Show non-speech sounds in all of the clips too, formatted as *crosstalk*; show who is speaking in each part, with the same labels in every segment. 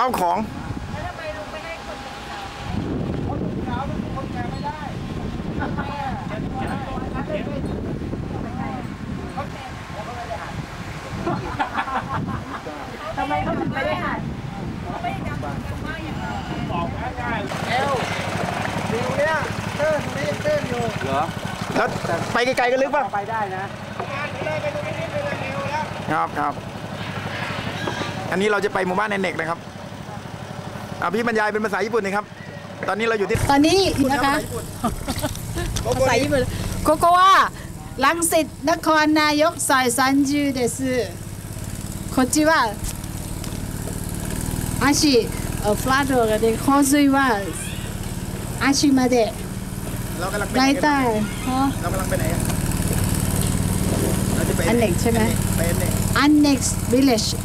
Speaker 1: เฝ้าของ
Speaker 2: แล้วทำไมลุงไม่ให้คนเป็นสาว
Speaker 3: คนสาวเป็นคนแก่ไม่ได้
Speaker 2: ทำไมอะทำไมเขาถึงไม่ได้หัดเขาไม่ได้จำจำว่าอย่างเรา
Speaker 3: บอกง่ายๆเอววิวเนี่ยตื้นนี่ตื้นอยู่
Speaker 4: เหรอ
Speaker 1: แล้วไปไกลๆกันลึกป่ะ
Speaker 4: ไปได้นะ
Speaker 3: ไปเลยไปดูนิดๆไปเลยเอวแล้ว
Speaker 1: ครับครับ อันนี้เราจะไปหมู่บ้านในเน็กนะครับ อ่ะพี่บรรยายเป็นภาษาญี่ปุ่นหนะครับ ตอนนี้เราอยู่ที่
Speaker 5: ตอนนี้นะคะภาษาญี่ปุ่นโกโกวาลังสิตนครนายกซอย30ですこっちは足เอ่อฟลาโดがで洪水は足まで
Speaker 1: เรากำลังไป
Speaker 5: 大
Speaker 1: ไหนกัน
Speaker 5: 体ฮะ
Speaker 1: เรากำลังไปไหนกันเราจะไป
Speaker 5: อันเน็กใช่ไหม
Speaker 1: ไปอันเน็ก
Speaker 5: アンネックスビレッジ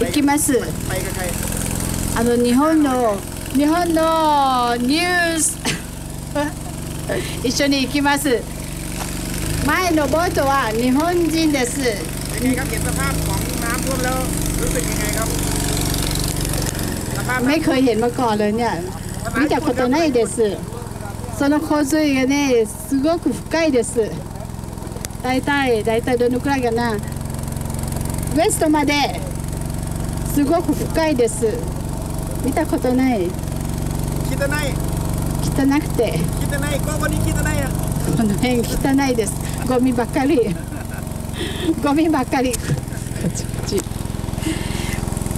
Speaker 5: 行きます
Speaker 1: ไปกับใคร
Speaker 5: あの日本の日本のニュース一緒に行きます前のボートは日本人です
Speaker 1: เป็นไงครับเห็นสภาพของน้ำท่วมแล้วรู้สึกยังไงครับสภาพ
Speaker 5: ไม่เคยเห็นมาก่อนเลยเนี่ย見たことないですその洪水がねすごく深いですだいたいだいたいどのくらいかなウエストまですごく深いです 見たことない
Speaker 1: คิดจะไน
Speaker 5: 汚くて
Speaker 1: คิดจะไนก็วันนี้คิดจะไนอ่ะ
Speaker 5: この辺汚いですゴミばっかりゴミばっかりこっちこっち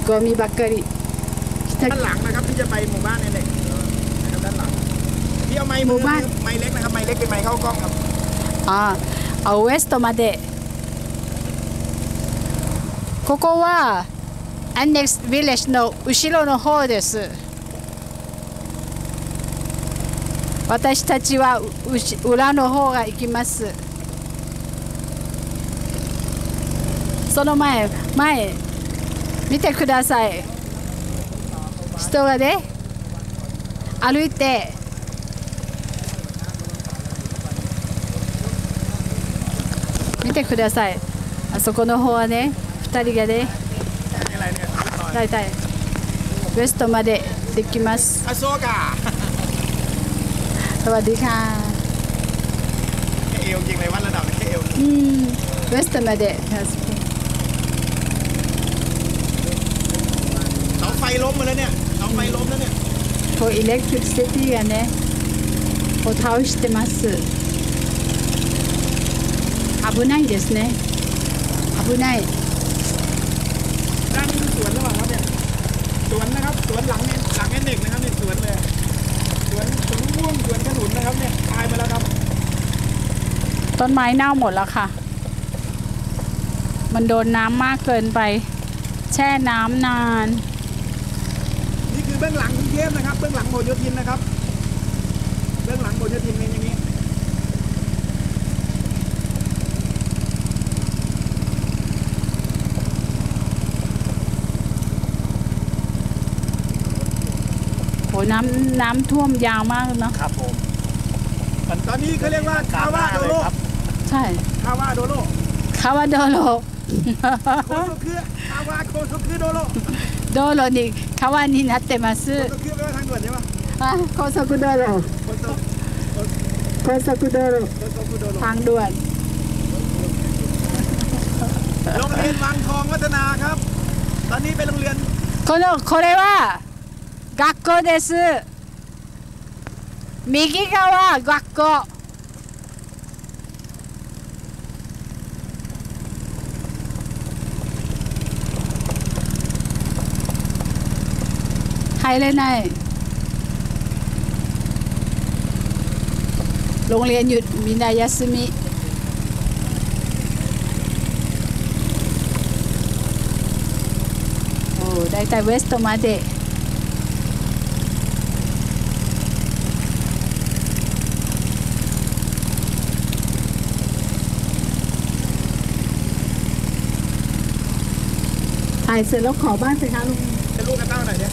Speaker 5: ゴミばっかり汚
Speaker 1: ด้านหลังนะครับที่จะไปหมู่บ้านในเน็กนะครับด้านหลังพี่เอาไม้มือไม้เล็กนะครับไม้เล็กเป็นไม้เข้ากล้องครับ
Speaker 5: ああウエストまでここは アンネクスビレッジの後ろの方です。私たちはうし裏の方が行きます。その前前見てください。人がね歩いて見てください。あそこの方はね2人がね大体ウエストまでできます
Speaker 1: อาโซกา
Speaker 5: สวัสดีค่ะ
Speaker 1: แค่เอวจริงเลยวัดระดับแค่เอว
Speaker 5: อืมウエストまで
Speaker 1: เสาไฟล้มมาแล้วเนี่ยเสาไฟล้มแล้วเนี่ย
Speaker 5: こうエレクトリシティがねこう倒してます危ないですね危ない
Speaker 1: วนนะครับสวนหลังเนี่ยหลังแอนเน็กนะครับเนี่ยสวนเลยสวนสวนม่วงสวนขนุนนะครับเนี่ยตายไปแล้วครับ
Speaker 5: ต้นไม้เน่าหมดแล้วค่ะ มันโดนน้ำมากเกินไป แช่น้ำนาน
Speaker 1: นี่คือเบื้องหลังกรุงเทพนะครับ เบื้องหลังโบโยธินนะครับ เบื้องหลังโบโยธินเป็นอย่างนี้
Speaker 5: น้ำน้ำท่วมยาวมากเลยเนาะ
Speaker 4: ครับผม
Speaker 1: ตอนนี้เขาเรียกว่าคาวาโดโร
Speaker 5: ใช่
Speaker 1: คาวาโดโร
Speaker 5: คาวาโดโร
Speaker 1: โคโซคือคาวาโคโซคือโดโร
Speaker 5: 道路に川になってます
Speaker 1: โคโซคือแปลว่าทางด่วนใช่ปะ
Speaker 5: あ高速道路
Speaker 1: โคโซ
Speaker 5: 高速道路
Speaker 1: โคโซคือโดโร
Speaker 5: ทางด่วน
Speaker 1: โรงเรียนวังทองวัฒนาครับ ตอนนี้เป็นโรงเรียน
Speaker 5: このこれは 学校です右側学校入れないโรงเรียนหยุดมีนายาสมิโอ้ได้แต่เวสต์มาเด ายเสร็จแล้วขอบ้านสิคะลุง
Speaker 1: จะลูกกันเต้าหน่อยเนี่ย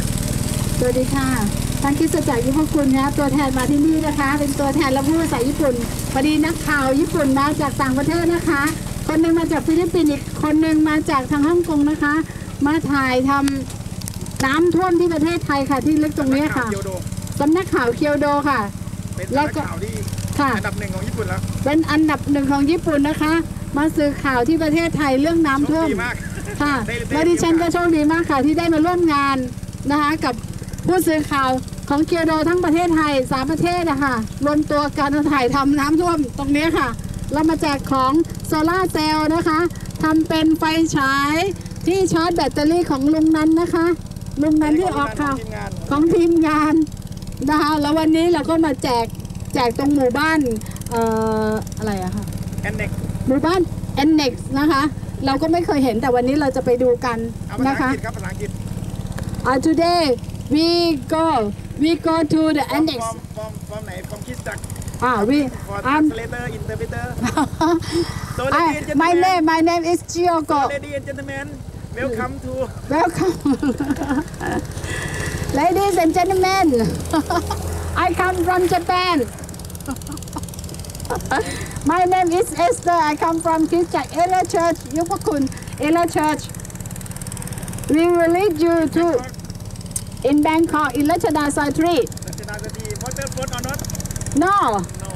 Speaker 5: สวัสดีค่ะท่านคริสตจักรยุพคุณนะตัวแทนมาที่นี่นะคะ เป็นตัวแทนและผู้ภาษาญี่ปุ่นพอดีนักข่าวญี่ปุ่นมาจากต่างประเทศนะคะ คนหนึ่งมาจากฟิลิปปินส์อีกคนหนึ่งมาจากทางฮ่องกงนะคะ มาถ่ายทำน้ำท่วมที่ประเทศไทยค่ะที่ลึกตรงเนี้ยค่ะ
Speaker 1: เกียวโด
Speaker 5: สำนักข่าวเคียวโดค่ะ
Speaker 1: เป็น
Speaker 5: แล้
Speaker 1: สำ
Speaker 5: ว
Speaker 1: นัก
Speaker 5: ก็
Speaker 1: ข่าวที่
Speaker 5: ค่ะ
Speaker 1: อันดับหนึ่งของญี่ปุ่นแล้ว
Speaker 5: เป็นอันดับหนึ่งของญี่ปุ่นนะคะ มาสื่อข่าวที่ประเทศไทยเรื่องน้ำ
Speaker 1: โช
Speaker 5: ท่ว
Speaker 1: ค
Speaker 5: ม
Speaker 1: ดีมาก
Speaker 5: ค่ะ
Speaker 1: ได้ได้
Speaker 5: และดิฉันก็โชคดีมากค่ะ ที่ได้มาร่วมงานนะคะกับผู้สื่อข่าวของเกียวโดทั้งประเทศไทยสามประเทศนะคะรวมตัวการถ่ายทำน้ำท่วมตรงเนี้ยค่ะ เรามาแจกของโซลาร์เซลล์นะคะทำเป็นไฟฉายที่ชาร์จแบตเตอรี่ของลุงนั้นนะคะ ลุงนั้นที่ออกข่าว
Speaker 1: ทีมงาน
Speaker 5: ของทีมงานนะคะแล้ววันนี้เราก็มาแจกแจกตรงหมู่บ้านเอ่ออะไรอะคะ
Speaker 1: แอนเน็ก
Speaker 5: หมู่บ้าน Annex นะคะ เราก็ไม่เคยเห็นแต่วันนี้เราจะไปดูกัน
Speaker 1: เอาภาษา
Speaker 5: นะ
Speaker 1: อัง
Speaker 5: คะ
Speaker 1: กฤษครับภาษาอังกฤษ
Speaker 5: uh, today we go we go to the
Speaker 1: ฟอร์ม
Speaker 5: Annex
Speaker 1: ฟอร์มฟอร์มฟอร์มไหนฟอร์มคิดจัก
Speaker 5: อ่า we
Speaker 1: for
Speaker 5: um
Speaker 1: translator interpreter so
Speaker 5: I,
Speaker 1: ladies and
Speaker 5: my
Speaker 1: gentlemen
Speaker 5: name my name is Chiyoko
Speaker 1: ladies and gentlemen welcome to
Speaker 5: welcome ladies and gentlemen I come from Japan *laughs* My name is Esther. I come from Kirchak Ella Church, Yupakun Ella Church. We will lead you to in Bangkok, in Lachadasa 3.
Speaker 1: Lachadasa
Speaker 5: No.
Speaker 1: No.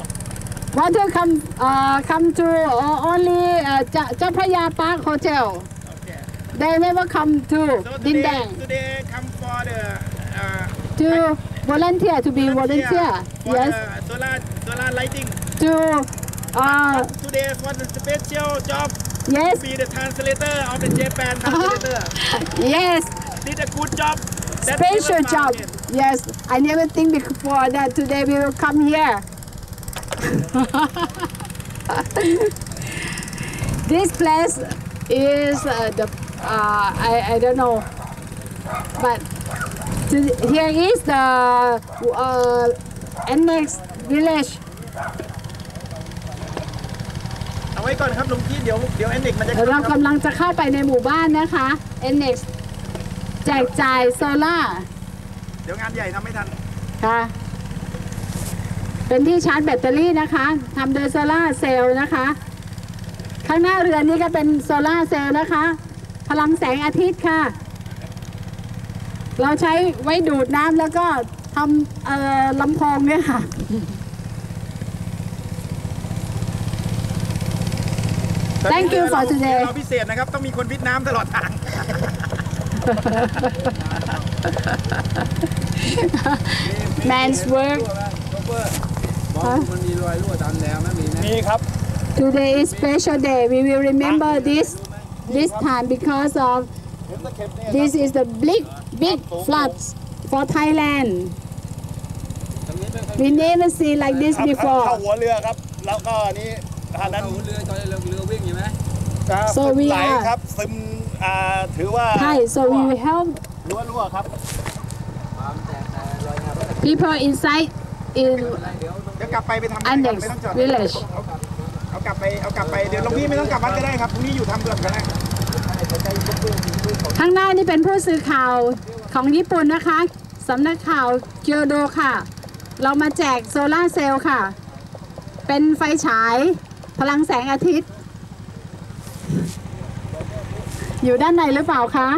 Speaker 5: Water come, uh, come to uh, only uh, Japraya Park Hotel.
Speaker 1: Okay.
Speaker 5: They never come to
Speaker 1: so today,
Speaker 5: Dindang.
Speaker 1: Today come for the... Uh,
Speaker 5: to volunteer, to be volunteer. yes.
Speaker 1: solar, solar lighting
Speaker 5: to uh,
Speaker 1: today for the special job
Speaker 5: yes,
Speaker 1: be the translator of the Japan translator
Speaker 5: yes.
Speaker 1: did a good job That
Speaker 5: special job.
Speaker 1: it.
Speaker 5: Yes, I never think before that today we will come here. *laughs* this place is uh, the uh, I, I don't know, but to, here is the uh, annex village.
Speaker 1: ไว้ก่อนครับลุงพี่เดี๋ยวเดี๋ยวแอนเน็กมันจะ
Speaker 5: เรากำลังจะเข้าไปในหมู่บ้านนะคะ annex แจกจ่ายโซล่า
Speaker 1: เดี๋ยวงานใหญ่ทำไม่ทัน
Speaker 5: ค่ะ เป็นที่ชาร์จแบตเตอรี่นะคะทำโดยโซลาร์เซลล์นะคะ ข้างหน้าเรือนนี้ก็เป็นโซลาร์เซลล์นะคะ พลังแสงอาทิตย์ค่ะ เราใช้ไว้ดูดน้ำแล้วก็ทำเอ่อลำโพงเนี่ยค่ะ Thank you for today
Speaker 1: เราพิเศษนะครับต้องมีคนวิทย์น้ำตลอดทาง
Speaker 5: Man's work
Speaker 3: บอกมันมีรอยรั่วตามแนวไหมมีไหม
Speaker 1: มีครับ
Speaker 5: today is special day we will remember this this time because of this is the big big floods for Thailand
Speaker 3: ตรงนี้ไม่ค่อย
Speaker 5: we never see like this
Speaker 1: เข้า
Speaker 5: before
Speaker 1: หัวเรือครับ แล้วก็นี่ ทางนั้น
Speaker 3: เอาเรือตอนเรือเรือวิ่งอยู่ไหม
Speaker 5: So we
Speaker 1: ไหล
Speaker 5: are-
Speaker 1: ครับซึมอ่าถือว่า
Speaker 5: Thai so we will help
Speaker 1: รั่วรั่วๆครับ
Speaker 3: ความแต่แต่รอยงานรถ
Speaker 5: people inside in
Speaker 3: อะไรเดี๋ยว
Speaker 1: เดี๋ยวกลับไปไปทำไม่
Speaker 5: Annex
Speaker 1: ต้องจอด
Speaker 5: Village
Speaker 1: เอาเอากลับไปเอากลับไปเดี๋ยวหลวงพี่ไม่ต้องกลับวัดก็ได้ครับพรุ่งนี้อยู่ทำเรือนก็ได้
Speaker 5: ข้างหน้านี่เป็นผู้สื่อข่าวของญี่ปุ่นนะคะสำนักข่าวเกียวโดค่ะ เรามาแจกโซลาร์เซลล์ค่ะ เป็นไฟฉาย พลังแสงอาทิตย์ อยู่ด้านในหรือเปล่าคะ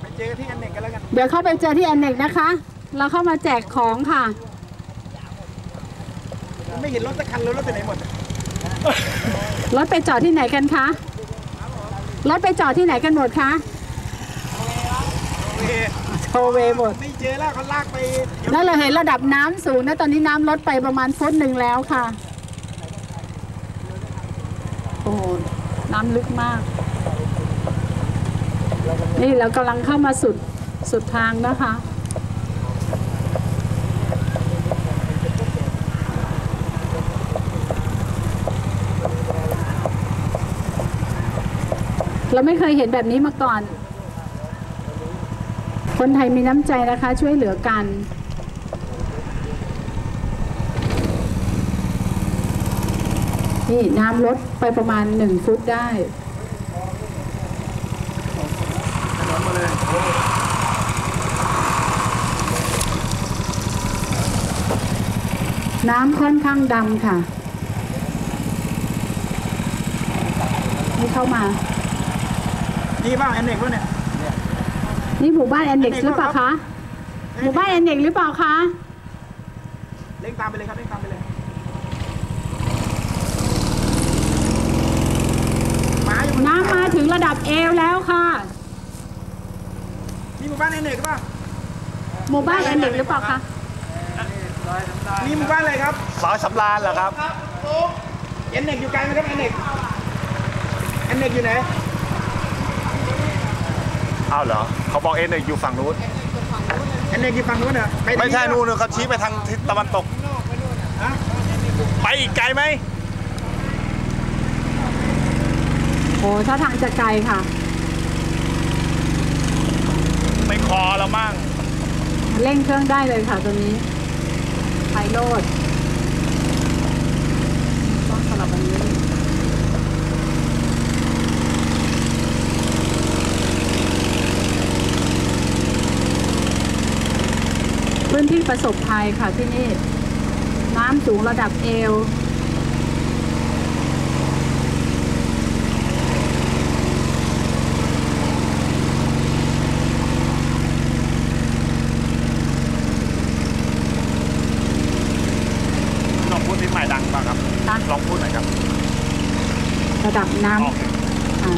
Speaker 1: ไปเจอที่อันเน็กกันแล้วกัน
Speaker 5: เดี๋ยวเข้าไปเจอที่อนเนกนะคะ เราเข้ามาแจกของค่ะ
Speaker 1: ไม่เห็นรถสักคันเลยรถไปไหนหมด
Speaker 5: รถไปจอดที่ไหนกันคะรถไปจอดที่ไหนกันหมดคะ
Speaker 1: โอเค
Speaker 5: โชว์เวย์หมด
Speaker 1: ไม่เจอแล้วเขาลากไปดี๋ยว
Speaker 5: แล้วเราเห็นระดับน้ำสูงนะตอนนี้น้ำลดไปประมาณฟุตหนึ่งแล้วค่ะ โอ้โหน้ำลึกมาก นี่เรากำลังเข้ามาสุดสุดทางนะคะเราไม่เคยเห็นแบบนี้มาก่อน คนไทยมีน้ำใจนะคะ ช่วยเหลือกัน นี่น้ำลดไปประมาณหนึ่งฟุตได้น้ำค่อนข้างดำค่ะ นี่เข้ามา
Speaker 1: ดีบ้างอันเน็กวะเนี่ย
Speaker 5: นี่หมู่บ้านแอนเด็กซ์หรือเปล่าคะ หมู่บ้านแอนเด็กซ์หรือเปล่าคะ
Speaker 1: เร่งตามไปเลยครับเร่งตามไปเลย มาอยู่
Speaker 5: น้ำมาถึงระดับเอวแล้วค่ะ
Speaker 1: นี่หมู่บ้านเอเนกป่ะ
Speaker 5: หมู่บ้านแอนเด็กซ์หรือเปล่าคะ
Speaker 1: นี่หมู่บ้านอะไรครับ
Speaker 3: สาวสำราญเหรอครับ
Speaker 1: เอเนกอยู่ไกลไหมครับเอเนกเอเนกอยู่ไหน
Speaker 3: อ้าวเหรอเขาบอกเอ็นอยู่ฝั่งนู้น
Speaker 1: เอเนกอยู่ฝั่งนู้นเหรอปทาง
Speaker 3: ไม่ใช่นู่นนะเขาชี้ไปทางทิศตะวันตก
Speaker 1: ฮะ
Speaker 3: ไปอีกไกลไหม
Speaker 5: โอ้ถ้าทางจะไกลค่ะ
Speaker 3: ไม่คอแล้วมั่ง
Speaker 5: เร่งเครื่องได้เลยค่ะตัวนี้ไพโรดต้องสลับวันนี้พื้นที่ประสบภัยค่ะที่นี่ น้ำสูงระดับเอว
Speaker 3: ลองพูดที่ใหม่ดังป่ะครับ
Speaker 5: ค่ะ
Speaker 3: ลองพูดหน่อยครับ
Speaker 5: ระดับน้
Speaker 3: โอเคำ
Speaker 5: อ่า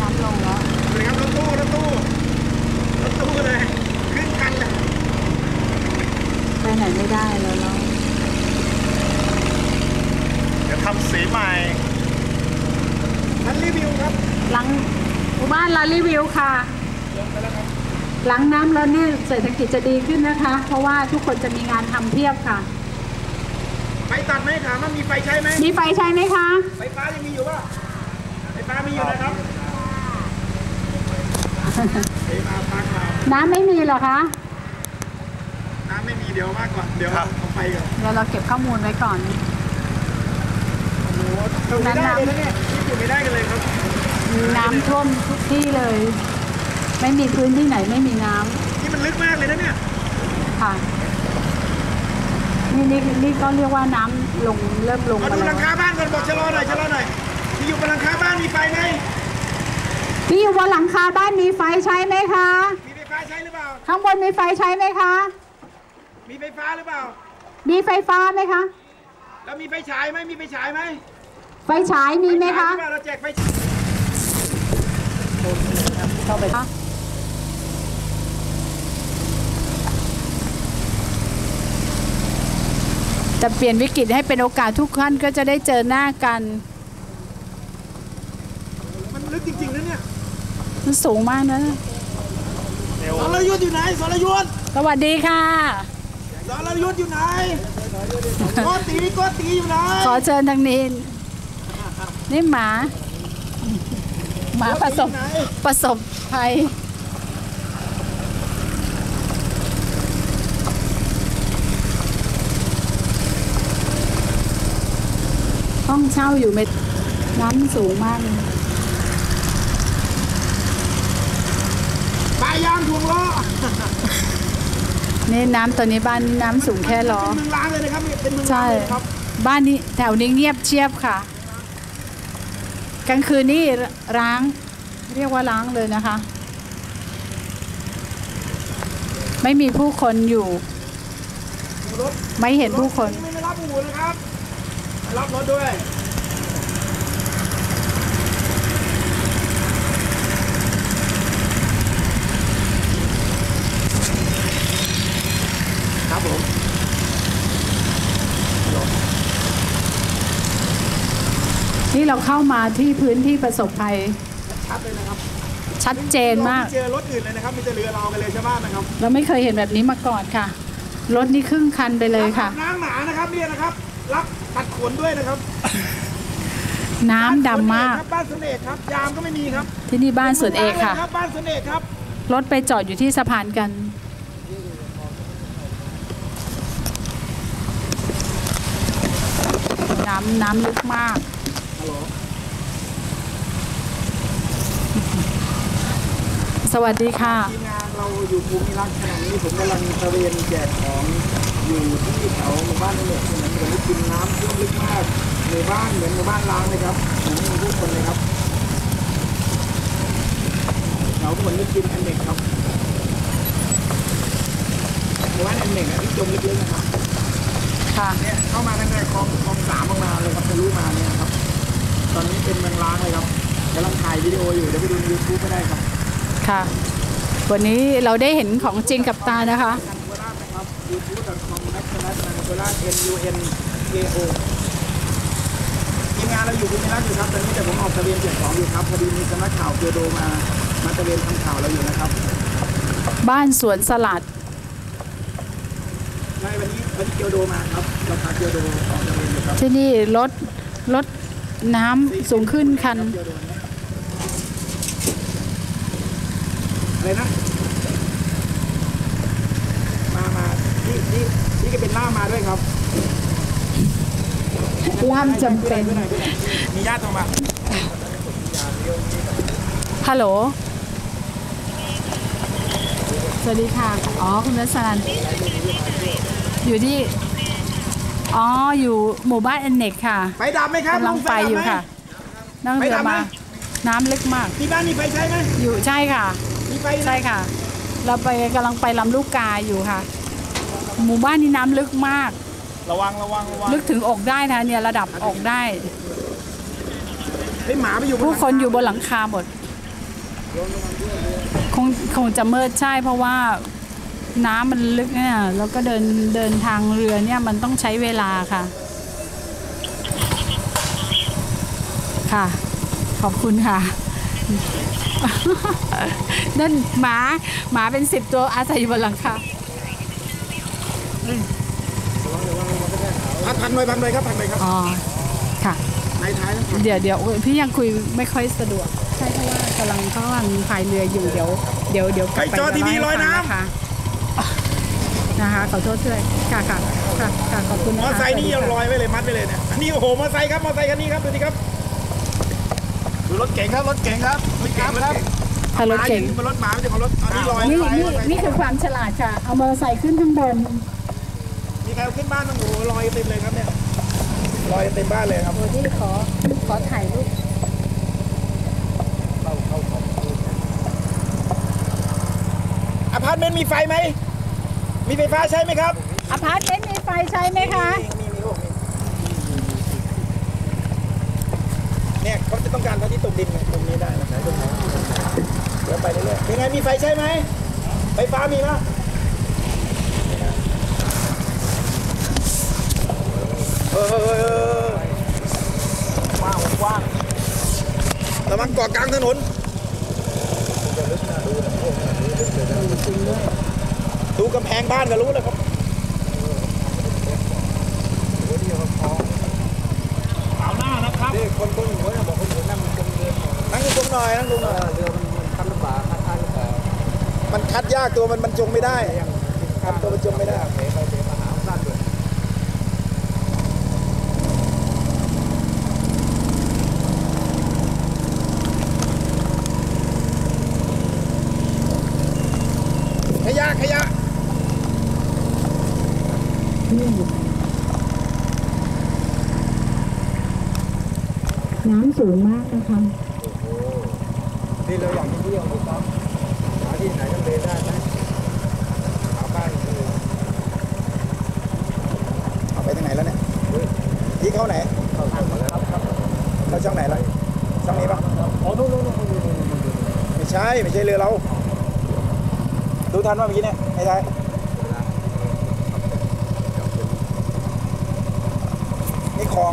Speaker 5: น้ำลงแล้ว
Speaker 1: เลยครับรถตู้รถตู้รถตู้เลยขึ้นคันเลย
Speaker 5: ไปไหนไม่ได้แล้วเนาะ
Speaker 3: เดี๋ยวทำสีใหม่
Speaker 1: มันรีวิวครับ
Speaker 5: หลังหมู่บ้านลารีวิวค่ะ หลังน้ำ แล้วเนี่ยเศรษฐกิจจะดีขึ้นนะคะ เพราะว่าทุกคนจะมีงานทำเพียบค่ะ
Speaker 1: ไฟตัดไหมถามว่ามีไฟใช้ไหม
Speaker 5: มีไฟใช้ไหมคะ
Speaker 1: ไฟฟ้ายังมีอยู่ป่ะไฟฟ้ามีอยู่นะครับไฟฟ้าพักเรา
Speaker 5: น้ำไม่มีเหรอคะ
Speaker 1: น้ำไม่มีเดี๋ยวว่าก่อนเดี๋ยว
Speaker 3: ครับ
Speaker 1: เอาไฟก่อน
Speaker 5: เดี๋ยวเราเก็บข้อมูลไว้ก่อน
Speaker 1: โอ้โหอยู่ไม่ได้เลยนะเนี่ยอยู่ไม่ได้กันเลยครับ
Speaker 5: มีน้ำท่วมทุกที่เลย ไม่มีพื้นที่ไหนไม่มีน้ำ
Speaker 1: นี่มันลึกมากเลยนะเนี่ย
Speaker 5: ค่ะ นี่นี่นี่ก็เรียกว่าน้ำลงเริ่มลง
Speaker 1: มา
Speaker 5: มา
Speaker 1: ดูห
Speaker 5: แล้
Speaker 1: ลั
Speaker 5: ว
Speaker 1: งคาบ้านก่อนบอกชะลอหน่อยชะลอหน่อยที่อยู่บนหลังคาบ้านมีไฟไหม
Speaker 5: พี่อยู่บนหลังคาบ้านมีไฟใช้ไหมคะ
Speaker 1: มีไฟฟ้าใช้หรือเปล่า
Speaker 5: ข้างบนมีไฟใช้ไหมคะ
Speaker 1: มีไฟฟ้าหรือเปล่า
Speaker 5: มีไฟฟ้าไหมคะ
Speaker 1: แล้วมีไฟฉายไหมมีไฟฉายไหม
Speaker 5: ไฟฉายมีไหมคะ
Speaker 1: ฟฉายรือเปล่าเราแจกไฟฉาย
Speaker 5: เข้าไป คะแต่เปลี่ยนวิกฤตให้เป็นโอกาสทุกท่านก็จะได้เจอหน้ากัน
Speaker 1: มันลึกจริงๆนะเนี่ย
Speaker 5: มันสูงมากนะ
Speaker 1: สรยุทธ์อยู่ไหนสรยุทธ์
Speaker 5: สวัสดีค่ะ
Speaker 1: สรยุทธ์อยู่ไหนโกตีโกตีอยู่ไหน
Speaker 5: ขอเชิญทางนี้ นี่หมา หมาประสบ
Speaker 1: อยู่ไหน
Speaker 5: ประสบภัย ห้องเช่าอยู่เม็ดน้ำสูงมากเลย
Speaker 1: ปลายยางถ่วงล้อ
Speaker 5: นี่น้ำตัวนี้บ้านนี้น้ำสูงแค่ล้อ
Speaker 1: เป็นเมืองล้างเลยนะครับเป็นเมืองล้า
Speaker 5: ใช่
Speaker 1: งเลยครับ
Speaker 5: บ้านนี้แถวนี้เงียบเชียบค่ะ กลางคืนนี่ร้าง เรียกว่าร้างเลยนะคะ ไม่มีผู้คนอยู่
Speaker 1: รถ
Speaker 5: ไม่เห็นผู้คน
Speaker 1: ไม่ได้รับอู่นะครับ รับรถด้วยครับผม
Speaker 5: นี่เราเข้ามาที่พื้นที่ประสบภัย
Speaker 1: ชัดเลยนะครับ
Speaker 5: ชัดเจนมาก
Speaker 1: ไเจอรถอื่นเลยนะครับ มีแต่เรือเรากันเลยใช่ไหมนะครับ
Speaker 5: เราไม่เคยเห็นแบบนี้มาก่อนค่ะ รถนี่ครึ่งคันไปเลยค่ะ
Speaker 1: น้ำหนานะครับเนี่ยนะครับ รับตัดขนด้วยนะครับ
Speaker 5: น้ำดำมาก
Speaker 1: บ้านสวนเอกครับ ยามก็ไม่มีครับ
Speaker 5: ที่นี่บ้านสวนเอกค่ะ
Speaker 1: รับบ้านสวนเอกครับ
Speaker 5: รถไปจอดอยู่ที่สะพานกัน น้ำน้ำลึกมากสวัสดีค่ะ
Speaker 1: ทีมงานเราอยู่ภูมิรักษ์ขณะนี้ผมกำลังตระเวนแจกของ อยู่ที่แถวหมู่บ้านนี่แหละเหมือนเหมือนกินน้ำท่วมลึกมากหมู่บ้านเหมือนหมู่บ้านล้างเลยครับผมมีทุกคนเลยครับแถวผลลึกกินอันเด็กครับหมู่บ้านอันเด็กอะที่จมลึกๆนะครับ
Speaker 5: ค่ะ
Speaker 1: เนี่ยเข้ามาตั้งแต่คลองคลองสามออกมาเลยครับทะลุมาเนี่ยครับ ตอนนี้เป็นเมืองล้างเลยครับกำลังถ่ายวิดีโออยู่เดี๋ยวไปดูในยูทูบก็ได้ครับ
Speaker 5: ค่ะ วันนี้เราได้เห็นของจริงกับตานะคะ
Speaker 1: นันโคราช นะครับ youtube.com นักชนะนันโคราช n u n k o ทีมงานเราอยู่ที่นี่อยู่ครับตอนนี้แต่ผมออกตะเวนเจ็ดของอยู่ครับพอดีมีสำนักข่าวเกียวโดมามาตะเวนทำข่าวเราอยู่นะครับ
Speaker 5: บ้านสวนสลัด
Speaker 1: ในวันนี้วันนี้เกียวโดมาครับราคาเกียวโดออกตะเวนอยู่ครับ
Speaker 5: ที่นี่ลดลดน้ำสูงขึ้นคัน
Speaker 1: เกียวโดนะอะไรนะ มามาที่ ที่ที่ก็เป็นล่ามมาด้วยครับ
Speaker 5: ล่ามจำเป็น
Speaker 1: มีญาติโทรมา
Speaker 5: ฮัลโหล สวัสดีค่ะ อ๋อ คุณรัศนันอยู่ที่ อ๋อ อยู่หมู่บ้านเอนเน็กค่ะ
Speaker 1: ไฟดับไหมครับ
Speaker 5: กำลัง
Speaker 1: ลุ
Speaker 5: ไปอยู่
Speaker 1: ดับหม
Speaker 5: ค่ะ นั่งเรือมา น้ำลึกมาก
Speaker 1: ที่บ้านมีไฟใช้ไหม
Speaker 5: อยู่ใช่ค่ะ
Speaker 1: มีไฟนะ
Speaker 5: ใช่ค่ะ เราไปกำลังไปลำลูกกาอยู่ค่ะ หมู่บ้านนี้น้ำลึกมาก
Speaker 1: ระวังระวังระวัง
Speaker 5: ลึกถึงอกได้นะเนี่ยระดับอกได้
Speaker 1: เฮ้ยหมาไปอยู่บ
Speaker 5: ผู้
Speaker 1: หลัง
Speaker 5: คนอยู่บนหลังคาหมด คงคงจะมืดใช่เพราะว่าน้ำมันลึกเนี่ยแล้วก็เดินเดินทางเรือเนี่ยมันต้องใช้เวลาค่ะ ค่ะ ขอบคุณค่ะ นั่นหมาหมาเป็นสิบตัวอาศัยอยู่บนหลังคา
Speaker 1: พักพันหน่อยพันหน่อยครับพันหน่อยครับ
Speaker 5: อ๋อค่ะ
Speaker 1: ในท้ายนะครับ
Speaker 5: เดี๋ยวเดี๋ยวพี่ยังคุยไม่ค่อยสะดวกใช่เพราะว่ากำลังกำลังพายเรืออยู่เดี๋ยวเดี๋ยวเดี๋ยวกลับ
Speaker 1: ไป
Speaker 5: ไป
Speaker 1: จอทีวีลอยน้
Speaker 5: นะคะนะคะขอโทษด้วยค่ะค่ะค่ะค่ะขอบคุณำนะ
Speaker 1: มอ
Speaker 5: คะ
Speaker 1: ไซค์นี่
Speaker 5: สวัส
Speaker 1: ยัง
Speaker 5: ดี
Speaker 1: ล
Speaker 5: ค่ะ
Speaker 1: อยไว้เลยมัดไปเลยเนี่ยอันนี้โอ้โหมอไซค์ครับมอไซค์คันนี้ครับดูดิครับดูรถเก๋งครับรถเก๋งครับรถเก๋งครับ
Speaker 5: ถ้ารถเก่ง
Speaker 1: หมาอยู่บนรถหมาไม่ใช่ของรถอันนี้ลอย
Speaker 5: นี่
Speaker 1: ไป
Speaker 5: นี่
Speaker 1: ไป
Speaker 5: นี่คือความฉลาดค่ะเอามอเตอร์ไซค์ขึ้นข้างบน
Speaker 1: มีใครเอาขึ้นบ้านบ้างโอ้โหลอยเต็มเลยครับเนี่ยลอยเต็มบ้านเลยครับ
Speaker 5: โอ้ที่ขอขอถ่ายรูป
Speaker 1: อพาร์ตเมนต์มีไฟไหม มีไฟฟ้าใช้ไหมครับ
Speaker 5: อพาร์ตเมนต์มีไฟใช้ไหมคะ
Speaker 1: มีมีโอ้มีเนี่ยเขาจะต้องการพระอาที่ตกดินไงตรงนี้ได้นะไหนตรงไหนเดี๋ยวไปเรื่อยๆเป็นไงมีไฟใช่ไหมไฟฟ้ามีปะเออเออเออเออ กว้างกว้างระวังเกาะกลางถนนดูกำแพงบ้านก็รู้เลยครับเอาหน้านะครับ
Speaker 3: นี่คนคนหัวบอกคนหัวนั่งมันจมเรือ
Speaker 1: นั่งลงหน่อยนั่งลงหน่อย
Speaker 3: เรือมันมันคันลำบากคันคันลำบาก
Speaker 1: มันคัดยากตัวมันมันจงไม่ได้ครับตัวมันจงไม่ได้
Speaker 3: เสียไปเสียมาหาสั้นด้วย
Speaker 1: ขยะขยะ
Speaker 5: น้ำสูงมากนะคะ
Speaker 3: นี่เราอยากจะเที่ยวนะครับหาที่ไหนทำเลได้ไหมหาบ้านคือ
Speaker 1: เอาไปทางไหนแล้วเนี่ยยี่เข้าไหน
Speaker 3: เข้าทางมาแล้วครับ
Speaker 1: เราช่องไหนแล้วช่องนี้ปะ
Speaker 3: อ๋อนู่นนู่นนู่นนู่นนู่น
Speaker 1: ไม่ใช่เรือเรา ดูทันว่าเมื่อกี้เนี่ยไอ้ใช่นี่คลอง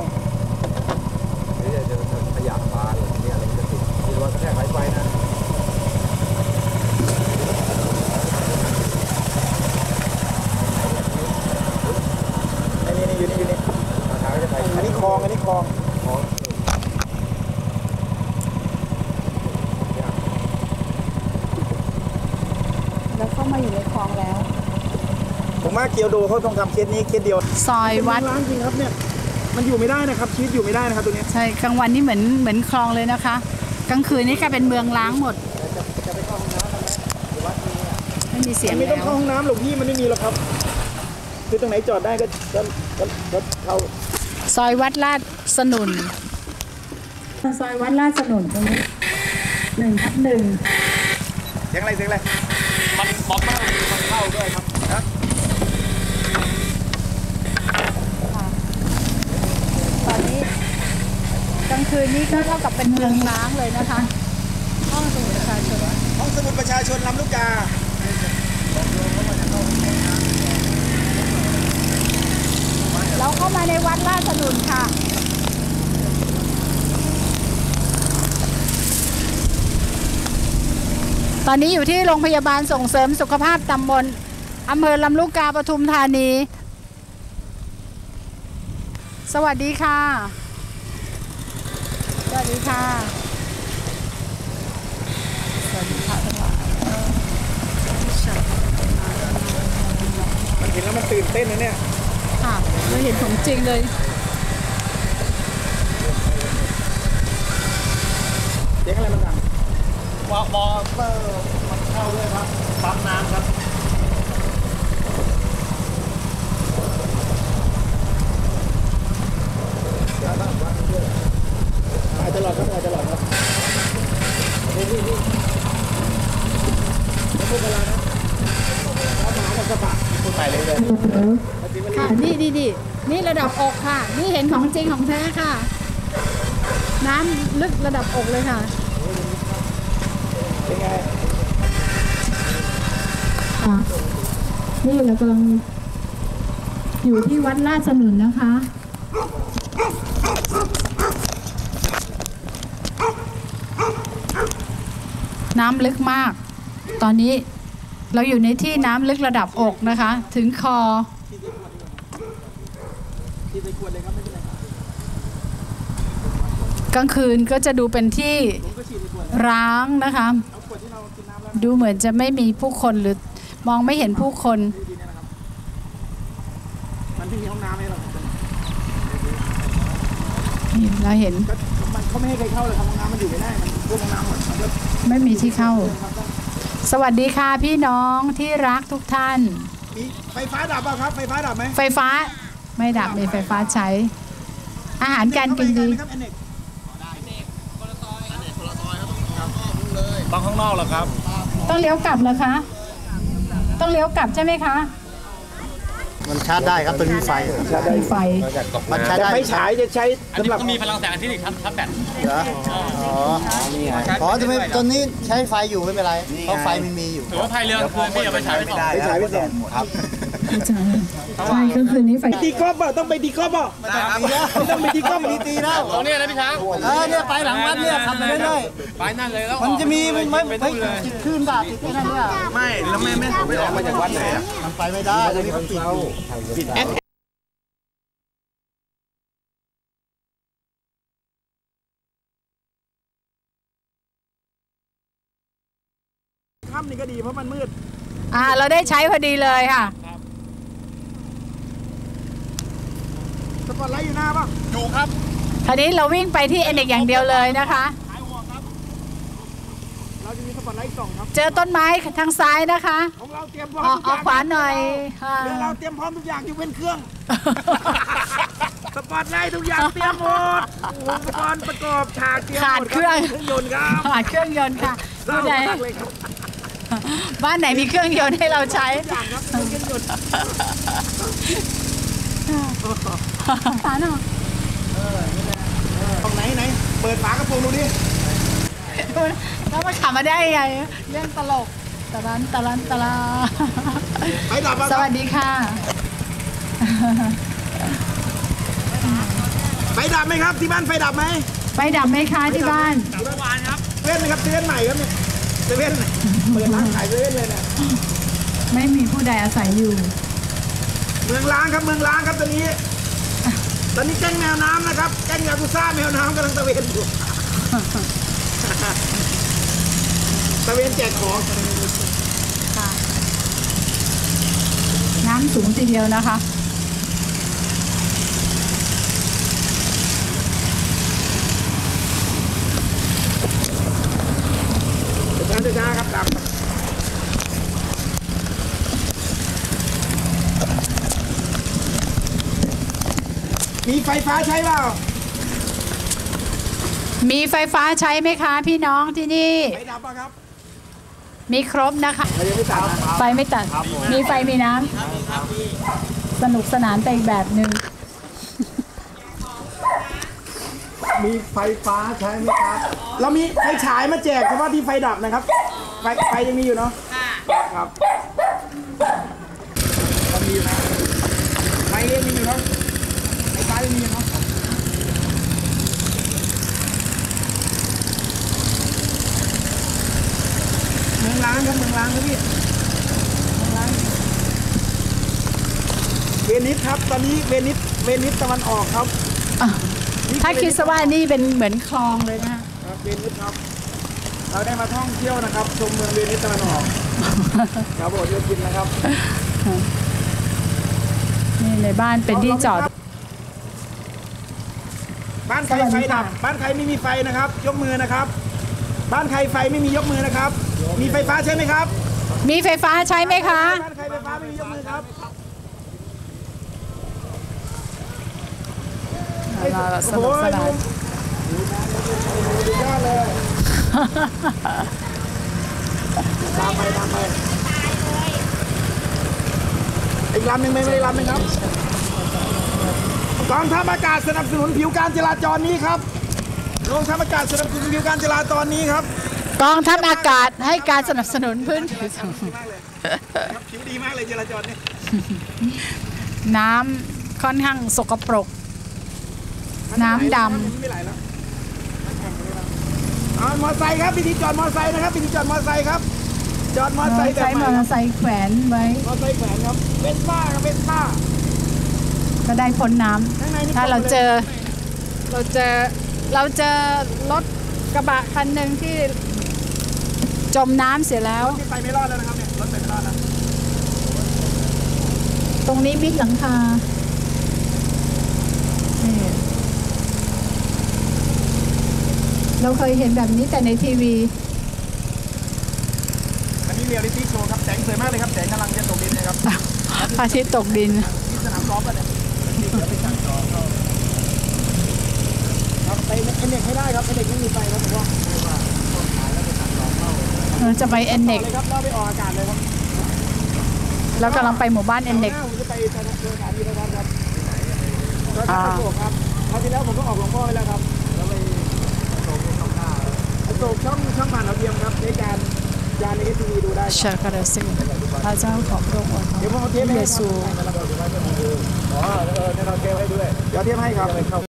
Speaker 3: เดี๋ยวจะขยะปลาอะไรเนี่ยอะไรจะติดที่ว่ากระแทกสายไฟนะ
Speaker 1: อันนี้นี่อยู่นี่อยู่นี่
Speaker 3: ทางจะไป
Speaker 1: อันนี้คลองอันนี้คลอง
Speaker 3: ของ
Speaker 5: แล้วเข้ามาอยู่ในคลองแล้ว
Speaker 1: ผมว่า เกียวโดเขาต้องทำเคสนี้เคสเดียว
Speaker 5: ซอยวัด
Speaker 1: ร้านจริงครับเนี่ยมันอยู่ไม่ได้นะครับชีวิตอยู่ไม่ได้นะครับตรงเนี้ย
Speaker 5: ใช่กลางวันนี่เหมือนเหมือนคลองเลยนะคะ กลางคืนนี่กลายเป็นเมืองล้างหมดไม่มีเสียง
Speaker 1: ไม่
Speaker 5: แล้
Speaker 1: ต้องเข้าวห้องน้ำหรอกพี่มันไม่มีหรอกครับคือตรงไหนจอดได้ก็ก็ก็ก็เข้า
Speaker 5: ซอยวัดลาดสนุนซอยวัดลาดสนุนตรงนี้หนึ่งทับหนึ่ง
Speaker 1: เสียงอะไรเสียงอะไร
Speaker 3: มันบล็อกมันมันเข้าด้วยครับนะ
Speaker 5: ตอนนี้ กลางคืนนี้ก็เท่ากับเป็นเมืองล้างเลยนะคะ ห้องสมุดประชาชน
Speaker 1: ห้องสมุดประชาชนลำลูกกา
Speaker 5: เราเข้ามาในวัดลาดสนุนค่ะตอนนี้อยู่ที่โรงพยาบาลส่งเสริมสุขภาพตำบลอำเภอลำลูกกาปทุมธานี สวัสดีค่ะสวัส ดีค่ะ สวัสดีค่ะทั้งหลาย
Speaker 1: มันเห็นแล้วมันตื่นเต้นนะเนี่ย
Speaker 5: ค่ะเราเห็นของจริงเลย
Speaker 1: เสียงอะไรมันดัง
Speaker 3: วอวอเตอร์มันเข้าด้วยครับปั๊มน้ำครับ
Speaker 1: ถ่าย ตลอดครับถ่ายตลอดครับนี่นี่นี่ไม่พูดอะไรนะเอาหมากับกระบะคุณไปเลยเลย
Speaker 5: ค่ะนี่นี่นี่นี่ระดับอกค่ะ นี่เห็นของจริงของแท้ค่ะ น้ำลึกระดับอกเลยค่ะ
Speaker 1: เป็นไง
Speaker 5: ค่ะนี่เรากำลังอยู่ที่วัดลาดสนุนนะคะ น้ำลึกมาก ตอนนี้เราอยู่ในที่น้ำลึกระดับอกนะคะ ถึงคอ กลางคืนก็จะดูเป็นที่ร้างนะคะ
Speaker 1: ดูเห
Speaker 5: มือนจะไม่มีผู้คนหรือมองไม่เห็นผู้คน
Speaker 1: เนี่ยนะครับมันไม่มีห้องน้ำให้หรอก
Speaker 5: นี่เราเห็น
Speaker 1: ก็มันเขาไม่ให้ใครเข้าเลยครับห้องน้ำมันอยู่ไม่ได้มันพวกห้องน้ำหมดมันก็
Speaker 5: ไม่มีที่เข้า สวัสดีค่ะพี่น้องที่รักทุกท่าน
Speaker 1: มีไฟฟ้าดับเปล่าครับ ไฟฟ้าดับไหม
Speaker 5: ไฟฟ้าไม่ดับมีไฟฟ้าใช้ อาหารการกินดี
Speaker 1: ครับ NX
Speaker 3: ต้องข้างนอกเหรอครับ
Speaker 5: ต้องเลี้ยวกลับเหรอคะ ต้องเลี้ยวกลับใช่ไหมคะ
Speaker 4: มันชาร์จได้ครับตัวนี้ไฟ
Speaker 5: มีไฟ
Speaker 4: มันชาร์จ
Speaker 1: แต่
Speaker 4: ได้
Speaker 1: ไฟฉายจะใช้
Speaker 6: อัน
Speaker 1: สำ
Speaker 6: นี้
Speaker 1: หรับ
Speaker 6: ต้องมีพลังแสงอาทิตย์อีกครับครับแบต
Speaker 4: เหรออ๋ออ๋อทำไมตัวนี้ใช้ไฟอยู่ไม่เป็นไรเพราะไฟมันมีอยู่
Speaker 6: ถือว่าพายเรือคืนพี่เอาไปใช้ไปสอง
Speaker 1: ไฟฉายไปสอง
Speaker 4: ครับ
Speaker 5: ใช่ก็คืนนี้ไฟ
Speaker 1: ตีกอล์ฟเปล่าต้องไปตีกอล์ฟเปล่าต้องไปตีกอล์ฟ
Speaker 4: มีตีแล้ว
Speaker 6: ตรงนี้นะพี่ช้าง
Speaker 4: เออเนี่ยไปหลังวัดเนี่ยขับไปเรื่อย
Speaker 6: ไปนั่นเลยแล้ว
Speaker 4: ๆมันจะมีมันไม่ไม่ติดคลื่นด่าติดไอ้นั่นเนี่ย
Speaker 3: ไม่แล้วไม่ไม่ไม่ออกมาจากวัดไหนอะ
Speaker 4: มันไปไม่ได้ตรงนี้เขาปิดอยู่
Speaker 1: ค่ำนี่ก็ดีเพราะมันมืด
Speaker 5: อ่า เราได้ใช้พอดีเลยค่ะ
Speaker 1: สปอตไลท์อยู่หน้าป่ะ
Speaker 3: อยู่ครับ
Speaker 5: คราวนี้เราวิ่งไปที่เอเนกอย่างเดียวเลยนะคะ
Speaker 1: เราจะมีสปอตไลท์สองครับ
Speaker 5: เจอต้นไม้ทางซ้ายนะคะ
Speaker 1: ของเราเตรียมพร้อม
Speaker 5: เอา
Speaker 1: ทุกอ
Speaker 5: เอา
Speaker 1: ย่าง
Speaker 5: ขวานหน่อยค่ะ
Speaker 1: เรือเราเตรียมพร้อมทุกอย่างที่เป็นเครื่อง สปอตไลท์ทุกอย่างเตรียมหมดอุปกรณ์ประกอบฉากเตรียมหมด
Speaker 5: ขาดเครื่อง
Speaker 1: เครื่องยนต์ครับ
Speaker 5: ขาดเครื่องยนต์ค่ะ
Speaker 1: เศร้า
Speaker 5: ผู้ใด
Speaker 1: มากเลยครับ
Speaker 5: บ้านไหนมีเครื่องยนต์ให้เราใช้
Speaker 1: อย่างครับเครื่องยนต์
Speaker 5: ฝาหน่อย
Speaker 1: ของไหนไหน เปิดฝากระโปรงดูดิ
Speaker 5: แล้วมาขับมาได้ยังไงเรื่องตลกตะลันตะลันตะลา
Speaker 1: ไฟดับป่ะ
Speaker 5: สวัสดีค่ะ
Speaker 1: ไฟดับไหมครับที่บ้านไฟดับไหม
Speaker 5: ไปดับไหมคะที่บ้าน
Speaker 1: เมื่อวานครับเซเว่นนะครับเซเว่นใหม่ครับเนี่ยเซเว่นเปิดร้านขายเซเว่นเลยเนี่ย
Speaker 5: ไม่มีผู้ใดอาศัยอยู่
Speaker 1: เมืองล้างครับเมืองล้างครับตอนนี้ ตอนนี้แก๊งแมวน้ำนะครับ แก๊งยากุซ่าแมวน้ำกำลังตะเวนอยู่ตะเวนแจกของ
Speaker 5: น้ำสูงทีเดียวนะคะ
Speaker 1: ช้าช้าๆครับดับ มีไฟฟ้าใช้เปล่า
Speaker 5: มีไฟฟ้าใช้ไหมคะพี่น้องที่นี่
Speaker 1: ไฟดับป่ะครับ
Speaker 5: มีครบนะคะ
Speaker 1: เรายังไม่ตัดนะ
Speaker 5: ไฟไม่ตัด มีไฟมีน้ำสนุกสนานไปอีกแบบหนึ่ง
Speaker 1: มีไฟฟ้าใช้ไหมครับ เรามีไฟฉายมาแจกเฉพาะที่ไฟดับนะครับ ไฟไฟยังมีอยู่เนาะครับเรามีนะไฟยังมีอยู่เนาะ ไฟฟ้ายังมีเนาะเมืองล้างครับเมืองล้างครับพี่เมืองล้างเวนิสครับตอนนี้เวนิสเวนิสตะวันออกครับ
Speaker 5: ถ้าคิดซะว่านี่เป็นเหมือนคลองเลยนะคะ
Speaker 1: ครับเวนิสครับ เราได้มาท่องเที่ยวนะครับ ชมเมืองเวนิสตะวันออกครับผมเดี๋ยวกินนะครับ
Speaker 5: นี่ในบ้านเป็นที่จอด
Speaker 1: บ้านใคร
Speaker 5: สวัส
Speaker 1: ไฟ
Speaker 5: ดีค่ะ
Speaker 1: ดับ บ้านใครไม่มีไฟนะครับ ยกมือนะครับ บ้านใครไฟไม่มียกมือนะครับ มีไฟฟ้าใช่ไหมครับ
Speaker 5: มีไฟฟ้าใช้ไหมคะ
Speaker 1: บ้านใครไฟฟ้าไม่มียกมือครับ
Speaker 5: เราสนุกสนาน
Speaker 1: สุดยอดเลยตามไปตามไปอีกลำหนึ่งไหมไม่ได้ลำหนึ่งครับ กองทัพอากาศสนับสนุนผิวการจราจรนี้ครับกองทัพอากาศสนับสนุนผิวการจราจรนี้ครับ
Speaker 5: กองทัพอากาศให้การสนับสนุนพื้นผิว
Speaker 1: ครับผิวดีมากเลยจราจรเนี่ย
Speaker 5: น้ำค่อนข้างสกปรก น้ำดำ
Speaker 1: ไม่ไหลแล้วมันแข็งเลยนะเอามอไซค์ครับพิธีจอดมอไซค์นะครับพิธีจอดมอไซค์ครับ จอดมอไซค์แบบ
Speaker 5: ใช้
Speaker 1: ให
Speaker 5: ม
Speaker 1: ม่
Speaker 5: อ
Speaker 1: ค
Speaker 5: เตอ
Speaker 1: รับ
Speaker 5: ร์ไซค์แขวนไว้
Speaker 1: มอไซค์แขวนครับเป็นป้าครับเป็นป้า
Speaker 5: ก็ได้พ้นน้ำ
Speaker 1: ข้างในนี่
Speaker 5: ถ้าเราเจอ เราเจอเราเจอรถกระบะคันหนึ่งที่จมน้ำเสียแล้ว
Speaker 1: ที่ไปไม่รอดแล้วนะครับเนี่ยรถไปไม่รอดแล้ว
Speaker 5: ตรงนี้มิดหลังคานี่เราเคยเห็นแบบนี้แต่ในทีวี
Speaker 1: อันนี้เรียลลิตี้โชว์ครับ แสงสวยมากเลยครับ แสงกำลังจะตกดินนะครับ
Speaker 5: พระอาทิตย์ตกดิน
Speaker 1: ที่สนามกอล์ฟอะเนี่ยที่จะ ไปสั่งจองเข้าครับไปเอ็นเด็กไม่ได้ครับเอ็นเด็กไม่มีไฟครับผมว่าไม่ว่าต้นขายแล้วไปสั่งจองเข้า
Speaker 5: เราจะไปเอ็นเน็ก
Speaker 1: เลยครับเราไปออกอากาศเลยครับ
Speaker 5: แล้วกำลังไปหมู่บ้านเอ็นเน็ก
Speaker 1: ผมจะไปสถานีสถานีครับตอนที่อโศกครับคราวที่แล้วผมก็ออกหลวงพ่อไปแล้วครับแล้วไปอโศกช่องหน้าอโศกช่องช่องผ่านเราเทียมครับในการ
Speaker 5: ชาคาราซิพระเจ้าของพระองค์
Speaker 1: เดี๋ยวผมเย
Speaker 5: ซู
Speaker 1: อ๋อเออเนี่ยเราเก็บให้ด้วยเดี๋ยวเทียบให้ครับ